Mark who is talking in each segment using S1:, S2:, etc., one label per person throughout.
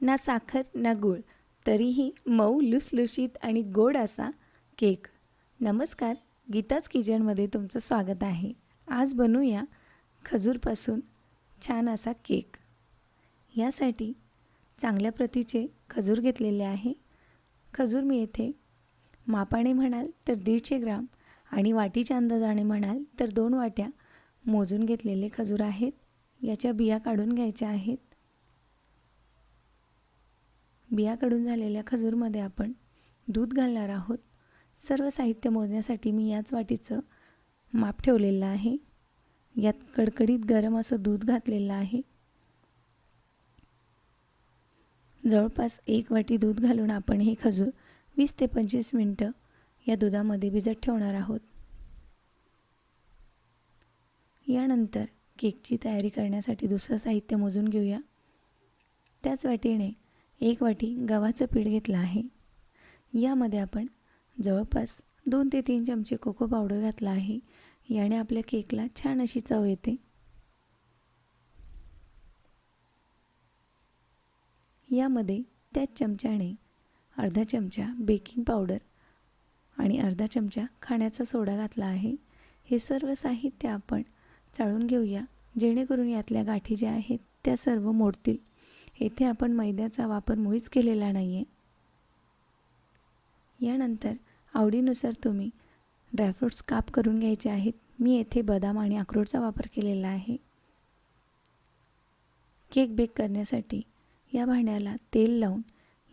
S1: ना साखर ना गूळ. तरीही मऊ लुसलुशीत आणि गोड असा केक. नमस्कार गीताच किचनमध्ये तुमचं स्वागत आहे. आज बनवूया खजूरपासून छान असा केक. यासाठी चांगल्या प्रतीचे खजूर घेतलेले आहे. खजूर मी येथे मापाने म्हणाल तर दीडशे ग्राम आणि वाटीच्या अंदाजाने म्हणाल तर दोन वाट्या मोजून घेतलेले खजूर आहेत. याच्या बिया काढून घ्यायच्या आहेत. बिया कडून झालेल्या खजूरमध्ये आपण दूध घालणार आहोत. सर्व साहित्य मोजण्यासाठी मी याच वाटीचं माप ठेवलेलं आहे. यात कडकडीत गरम असं दूध घातलेलं आहे. जवळपास एक वाटी दूध घालून आपण हे खजूर वीस ते पंचवीस मिनटं या दुधामध्ये भिजत ठेवणार आहोत. यानंतर केकची तयारी करण्यासाठी दुसरं साहित्य मोजून घेऊया. त्याच वाटीने एक वाटी गव्हाचं पीठ घेतलं आहे. यामध्ये आपण जवळपास दोन ते तीन चमचे कोको पावडर घातला आहे. याने आपल्या केकला छान अशी चव येते. यामध्ये त्याच चमच्याने अर्धा चमचा बेकिंग पावडर आणि अर्धा चमचा खाण्याचा सोडा घातला आहे. हे सर्व साहित्य आपण चाळून घेऊया जेणेकरून यातल्या गाठी ज्या आहेत त्या सर्व मोडतील. येथे आपण मैद्याचा वापर मुळीच केलेला नाही आहे यानंतर आवडीनुसार तुम्ही ड्रायफ्रूट्स काप करून घ्यायचे आहेत. मी येथे बदाम आणि अक्रोडचा वापर केलेला आहे. केक बेक करण्यासाठी या भांड्याला तेल लावून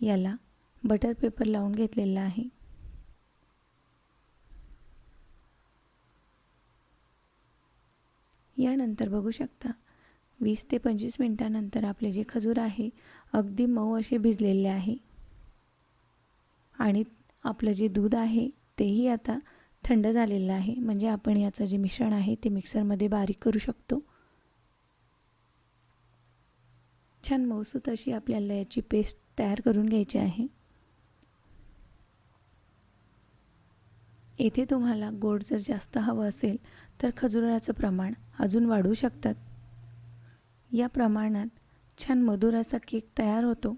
S1: याला बटर पेपर लावून घेतलेला आहे. यानंतर बघू शकता वीस ते पंचवीस मिनटानंतर आपले जे खजूर आहे अगदी मऊ असे भिजलेले आहे. आणि आपलं जे दूध आहे तेही आता थंड झालेलं आहे. म्हणजे आपण याचं जे मिश्रण आहे ते मिक्सरमध्ये बारीक करू शकतो. छान मऊसूत अशी आपल्याला याची पेस्ट तयार करून घ्यायची आहे. येथे तुम्हाला गोड जर जास्त हवं असेल तर खजुराचं प्रमाण अजून वाढवू शकतात. या प्रमाणात छान मधुर असा केक तयार होतो.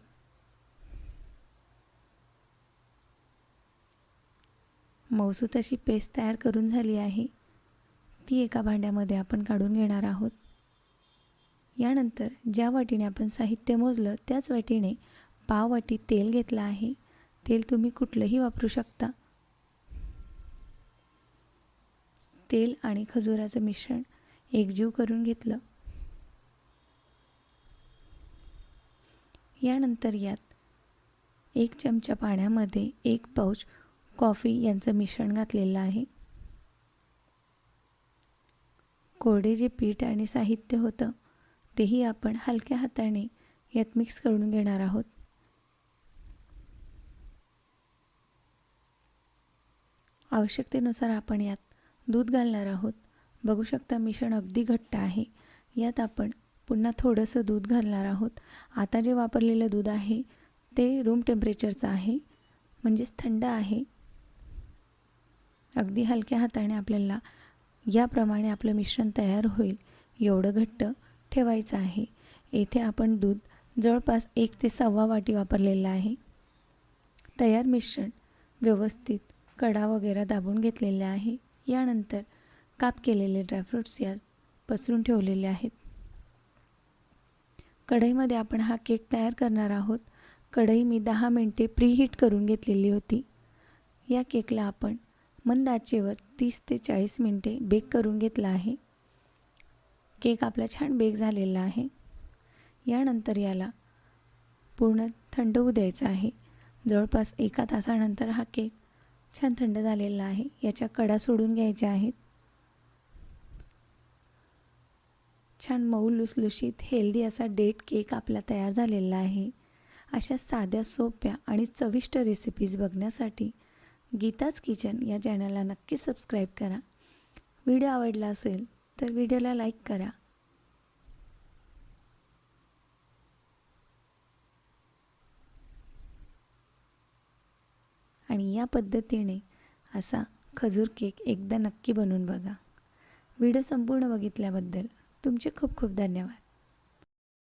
S1: मौसूत अशी पेस्ट तयार करून झाली आहे. ती एका भांड्यामध्ये आपण काढून घेणार आहोत. यानंतर ज्या वाटीने आपण साहित्य मोजलं त्याच वाटीने पाव वाटी तेल घेतलं आहे. तेल तुम्ही कुठलंही वापरू शकता. तेल आणि खजुराचं मिश्रण एकजीव करून घेतलं. यानंतर यात एक चमचा पाण्यामध्ये एक पाऊच कॉफी यांचं मिश्रण घातलेलं आहे. कोरडे जे पीठ आणि साहित्य होतं तेही आपण हलक्या हाताने यात मिक्स करून घेणार आहोत. आवश्यकतेनुसार आपण यात दूध घालणार आहोत. बघू शकता मिश्रण अगदी घट्ट आहे. यात आपण पुन्हा थोडंसं दूध घालणार आहोत. आता जे वापरलेलं दूध आहे ते रूम टेम्परेचरचं आहे म्हणजेच थंड आहे. अगदी हलक्या हाताने आपल्याला याप्रमाणे आपलं मिश्रण तयार होईल. एवढं घट्ट ठेवायचं आहे. येथे आपण दूध जवळपास एक ते सव्वा वाटी वापरलेलं आहे. तयार मिश्रण व्यवस्थित कडा वगैरे दाबून घेतलेले आहे. यानंतर काप केलेले ड्रायफ्रूट्स यात पसरून ठेवलेले आहेत. कढईमध्ये आपण हा केक तयार करणार आहोत. कढई मी दहा मिनटे प्रीहीट करून घेतलेली होती. या केकला आपण मंद आचेवर तीस ते चाळीस मिनटे बेक करून घेतला आहे. केक आपला छान बेक झालेला आहे. यानंतर याला पूर्ण थंड होऊ द्यायचा आहे. जवळपास एका तासानंतर हा केक छान थंड झालेला आहे. याच्या कडा सोडून घ्यायच्या आहेत. छान मऊ लुसलुशीत हेल्दी असा डेट केक आपला तयार झालेला आहे. अशा साध्या सोप्या आणि चविष्ट रेसिपीज बघण्यासाठी गीताज किचन या चॅनलला नक्की सबस्क्राईब करा. व्हिडिओ आवडला असेल तर व्हिडिओला लाईक करा. आणि या पद्धतीने असा खजूर केक एकदा नक्की बनवून बघा. व्हिडिओ संपूर्ण बघितल्याबद्दल तुमचे खूप खूप धन्यवाद.